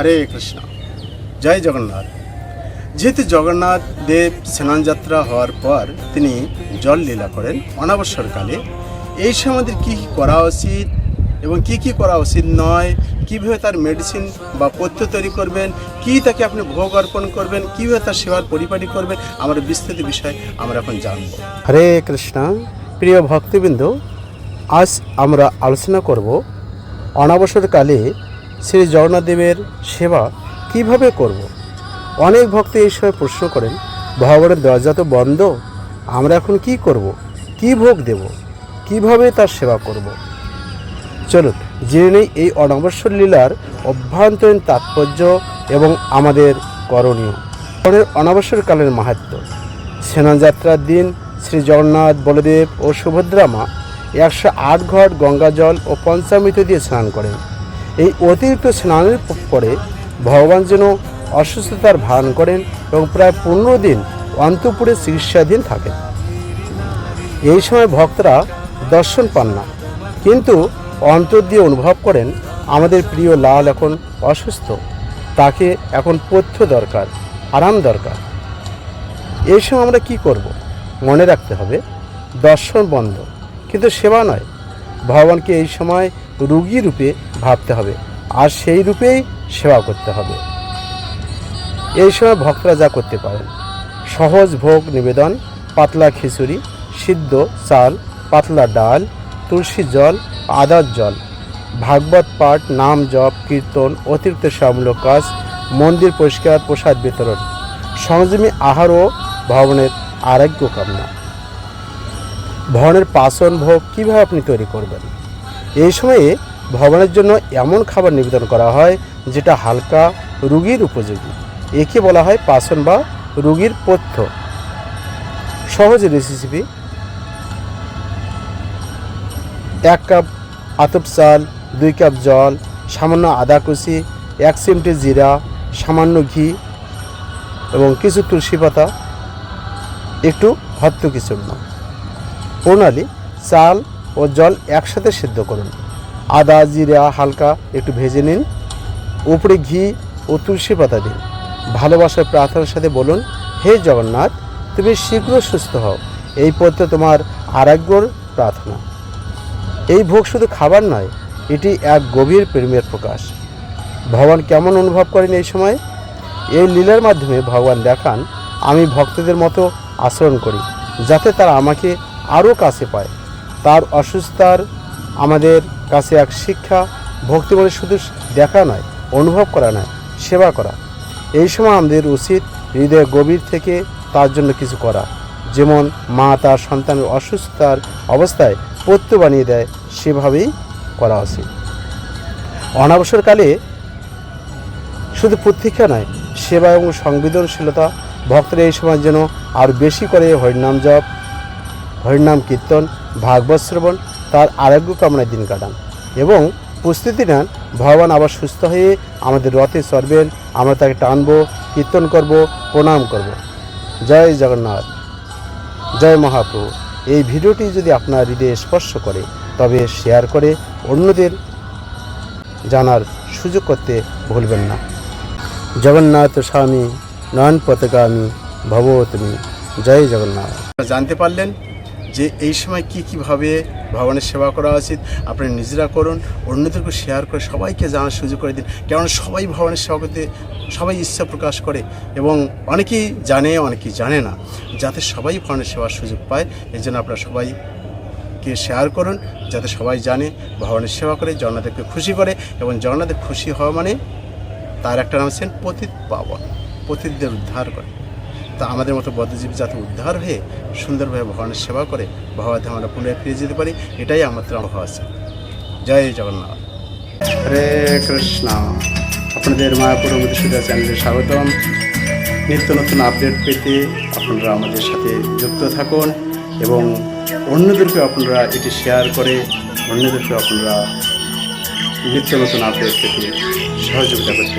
হরে কৃষ্ণ। জয় জগন্নাথ। যেহেতু জগন্নাথ দেব স্নানযাত্রা হওয়ার পর তিনি জল লীলা করেন অনাবসরকালে এই সময় আমাদের কী কী করা উচিত এবং কি কি করা উচিত নয়, কীভাবে তার মেডিসিন বা পথ্য তৈরি করবেন, কি তাকে আপনি ভোগ অর্পণ করবেন, কীভাবে তার সেবার পরিপাটি করবেন, আমার বিস্তৃত বিষয় আমরা এখন জানব। হরে কৃষ্ণ। প্রিয় ভক্তবৃন্দ, আজ আমরা আলোচনা করব অনাবসরকালে শ্রী জগন্নাথদেবের সেবা কীভাবে করব। অনেক ভক্ত এই সময় প্রশ্ন করেন, ভগবানের দরজা তো বন্ধ, আমরা এখন কি করব। কি ভোগ দেব কীভাবে তার সেবা করব। চলুন, জেনে নেই এই অনাবসর লীলার অভ্যন্তরীণ তাৎপর্য এবং আমাদের করণীয় পরের অনাবসরকালের মাহাত্ম স্নানযাত্রার দিন শ্রী জগন্নাথ, বলদেব ও সুভদ্রা মা একশো আট ঘট গঙ্গা জল ও পঞ্চামৃত দিয়ে স্নান করেন এই অতিরিক্ত স্নানের পরে ভগবান যেন অসুস্থতার ভান করেন এবং প্রায় পনেরো দিন অন্তপুরে চিকিৎসাধীন থাকেন। এই সময় ভক্তরা দর্শন পান না, কিন্তু অন্তর দিয়ে অনুভব করেন, আমাদের প্রিয় লাল এখন অসুস্থ, তাকে এখন পথ্য দরকার, আরাম দরকার। এই সময় আমরা কি করব? মনে রাখতে হবে, দর্শন বন্ধ, কিন্তু সেবা নয়। ভগবানকে এই সময় রুগী রূপে ভাবতে হবে, আর সেই রূপেই সেবা করতে হবে। এই সময় ভক্তরা যা করতে পারেন। সহজ ভোগ নিবেদন, পাতলা খিচুড়ি, সিদ্ধ চাল, পাতলা ডাল, তুলসী জল, আদার জল, ভাগবত পাঠ, নাম জপ, কীর্তন, অতিরিক্ত সেবামূলক কাজ, মন্দির পরিষ্কার, প্রসাদ বিতরণ সংযমী আহার ও ভবনের আরোগ্য কামনা। ভবনের পাচন ভোগ কীভাবে আপনি তৈরি করবেন? এই সময়ে ভবনের জন্য এমন খাবার নিবেদন করা হয়, যেটা হালকা রুগীর উপযোগী। একে বলা হয় পাচন বা রুগীর পথ্য। সহজ রেসিপি এক কাপ আতপ চাল, দুই কাপ জল, সামান্য আদা কুচি, এক চিমটি জিরা, সামান্য ঘি এবং কিছু তুলসী পাতা, একটু হত্তকি চূর্ণ প্রণালী, চাল ও জল একসাথে সিদ্ধ করুন। আদা, জিরা হালকা একটু ভেজে নিন। উপরে ঘি ও তুলসী পাতা দিন। ভালোবাসার প্রার্থনার সাথে বলুন, হে জগন্নাথ, তুমি শীঘ্র সুস্থ হও। এই পথে তোমার আরোগ্যর প্রার্থনা। এই ভোগ শুধু খাবার নয়, এটি এক গভীর প্রেমের প্রকাশ। ভগবান কেমন অনুভব করেন এই সময়? এই লীলার মাধ্যমে ভগবান দেখান, আমি ভক্তদের মতো আচরণ করি, যাতে তারা আমাকে আরও কাছে পায়। তার অসুস্থতার আমাদের কাছে এক শিক্ষা, ভক্তি মানে শুধু দেখা নয়, অনুভব করা নয়, সেবা করা। এই সময় আমাদের উচিত হৃদয় গভীর থেকে তার জন্য কিছু করা। যেমন মা তার সন্তানের অসুস্থতার অবস্থায় পত্য বানিয়ে দেয়, সেভাবেই করা উচিত। অনাবসরকালে শুধু প্রতীক্ষা নয়, সেবা এবং সংবেদনশীলতা, ভক্তরা এই সময় যেন আর বেশি করে হরিনাম জপ হরিনাম, কীর্তন, ভাগবত শ্রবণ, তার আরোগ্য কামনায় দিন কাটান এবং প্রস্তুতি নেন, ভগবান আবার সুস্থ হয়ে আমাদের রথে চড়বেন, আমরা তাকে টানবো, কীর্তন করব, প্রণাম করব। জয় জগন্নাথ। জয় মহাপ্রভু। এই ভিডিওটি যদি আপনার হৃদয়ে স্পর্শ করে, তবে শেয়ার করে অন্যদের জানার সুযোগ করতে ভুলবেন না। জগন্নাথ স্বামী নয়ন পতাকামি ভগবতী জয় জগন্নাথ। জানতে পারলেন যে এই সময় কি কীভাবে ভগবানের সেবা করা উচিত আপনারা নিজেরা করুন, অন্যদেরকে শেয়ার করে সবাইকে জানার সুযোগ করে দিন। কেননা সবাই ভগবানের সেবা করতে, সবাই ইচ্ছা প্রকাশ করে এবং অনেকেই জানে অনেকেই জানে না, যাতে সবাই ভগবানের সেবার সুযোগ পায়। এই জন্য আপনারা সবাই কে শেয়ার করুন, যাতে সবাই জানে ভগবানের সেবা করে জগন্নাথকে খুশি করে এবং জগন্নাথের খুশি হওয়া মানে তার একটা নাম হচ্ছেন পতিত পাবন, পতিতদের উদ্ধার করে। তা আমাদের মতো বদ্ধজীবী যাতে উদ্ধার হয়ে সুন্দরভাবে ভগবানের সেবা করে ভগবান আমরা পুনরায় ফিরে যেতে পারি, এটাই আমাদের আবহাওয়া আছে জয় জগন্নাথ। হরে কৃষ্ণ। আপনাদের মায়াপুর মধুসূদা চ্যানেলে স্বাগতম। নিত্য নতুন আপডেট পেতে আপনারা আমাদের সাথে যুক্ত থাকুন এবং অন্যদেরকে আপনারা এটি শেয়ার করে অন্যদেরকে আপনারা নিত্য নতুন আপডেট পেতে সহযোগিতা করতে